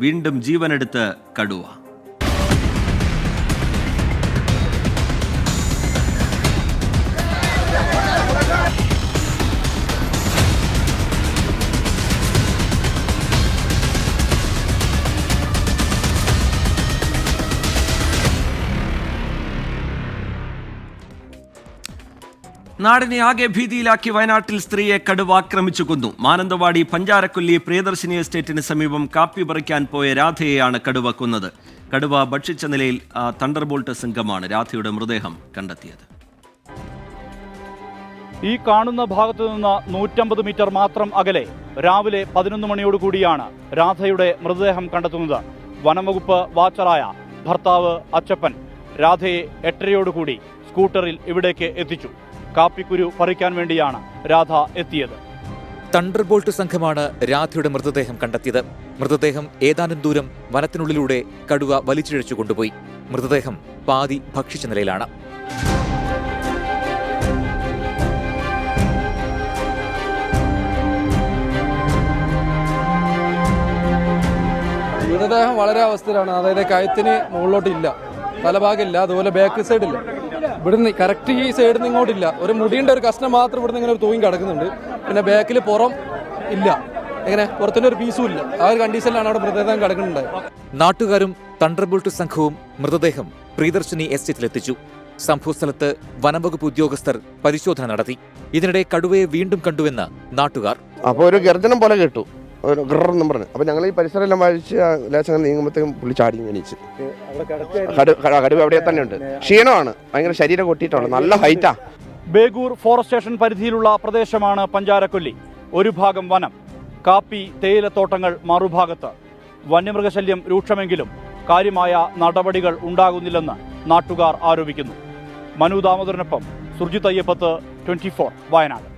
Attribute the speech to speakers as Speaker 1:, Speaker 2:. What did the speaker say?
Speaker 1: വീണ്ടും ജീവനെടുത്ത് കടുവ. നാടിനെ ആകെ ഭീതിയിലാക്കി വയനാട്ടിൽ സ്ത്രീയെ കടുവ ആക്രമിച്ചു കൊന്നു. മാനന്തവാടി പഞ്ചാരക്കൊല്ലി പ്രിയദർശിനി എസ്റ്റേറ്റിന് സമീപം കാപ്പി പറിക്കാൻ പോയ രാധയെയാണ് കടുവ കൊന്നത്. കടുവ ഭക്ഷിച്ച നിലയിൽ തണ്ടർബോൾട്ട് സംഘമാണ് രാധയുടെ മൃതദേഹം കണ്ടെത്തിയത്.
Speaker 2: ഈ കാണുന്ന ഭാഗത്തു നിന്ന് നൂറ്റമ്പത് മീറ്റർ മാത്രം അകലെ രാവിലെ പതിനൊന്ന് മണിയോടുകൂടിയാണ് രാധയുടെ മൃതദേഹം കണ്ടെത്തുന്നത്. വനംവകുപ്പ് വാച്ചറായ ഭർത്താവ് അച്ചപ്പൻ രാധയെ എട്ടരയോടുകൂടി സ്കൂട്ടറിൽ ഇവിടേക്ക് എത്തിച്ചു. കാപ്പിക്കുരു പറിക്കാൻ വേണ്ടിയാണ് രാധ എത്തിയത്.
Speaker 3: തണ്ടർബോൾട്ട് സംഘമാണ് രാധയുടെ മൃതദേഹം കണ്ടെത്തിയത്. മൃതദേഹം ഏതാനും ദൂരം വനത്തിനുള്ളിലൂടെ കടുവ വലിച്ചിഴച്ചു കൊണ്ടുപോയി. മൃതദേഹം പാതി ഭക്ഷിച്ച നിലയിലാണ്.
Speaker 4: മൃതദേഹം വളരെ അവസ്ഥയിലാണ്. അതായത് കയത്തിന് മുകളിലോട്ടില്ല. തലഭാഗമില്ല അതുപോലെ ബാക്ക് സൈഡില്ല ഇവിടുന്ന് കറക്റ്റ് ഈ സൈഡിൽ നിന്ന് ഇങ്ങോട്ടില്ല. ഒരു മുടിയുടെ ഒരു കഷ്ണം മാത്രം ഇവിടുന്ന് ഇങ്ങനെ ഒരു തൂങ്ങി കിടക്കുന്നുണ്ട്. പിന്നെ ബാക്കിൽ പുറം ഇല്ല. എങ്ങനെ? പുറത്തിന്റെ ഒരു പീസും ഇല്ല. ആ ഒരു കണ്ടീഷനിലാണ് അവിടെ മൃതദേഹം കിടക്കുന്നുണ്ടായത്.
Speaker 3: നാട്ടുകാരും തണ്ടർബോൾട്ട് സംഘവും മൃതദേഹം പ്രിയദർശിനി എസ്റ്റേറ്റിലെത്തിച്ചു സംഭവസ്ഥലത്ത് വനംവകുപ്പ് ഉദ്യോഗസ്ഥർ പരിശോധന നടത്തി. ഇതിനിടെ കടുവയെ വീണ്ടും കണ്ടുവെന്ന് നാട്ടുകാർ.
Speaker 5: അപ്പോൾ ഒരു ഗർജനം പോലെ കേട്ടു. ഒരു ഗ്രറെന്നും പറഞ്ഞു. അപ്പോൾ ഞങ്ങൾ ഈ പരിസരമെല്ലാം വായിച്ച് ലേശം നീങ്ങുമ്പോഴത്തേക്കും പുള്ളി ചാടി എണീച്ച് കടു- കട- കടുവ അവിടെ തന്നെ ഉണ്ട്. ക്ഷീണമാണ്. ഭയങ്കര ശരീരം കൊട്ടിയിട്ടാണ്. നല്ല ഹൈറ്റാ
Speaker 2: ബേഗൂർ ഫോറസ്റ്റ് സ്റ്റേഷൻ പരിധിയിലുള്ള പ്രദേശമാണ് പഞ്ചാരക്കൊല്ലി. ഒരു ഭാഗം വനം. കാപ്പി തേയിലത്തോട്ടങ്ങൾ മറുഭാഗത്ത്. വന്യമൃഗശല്യം രൂക്ഷമെങ്കിലും കാര്യമായ നടപടികൾ ഉണ്ടാകുന്നില്ലെന്ന് നാട്ടുകാർ ആരോപിക്കുന്നു. മനു ദാമോദരനൊപ്പം സുർജിത് അയ്യപ്പത്ത് ട്വന്റി വയനാട്.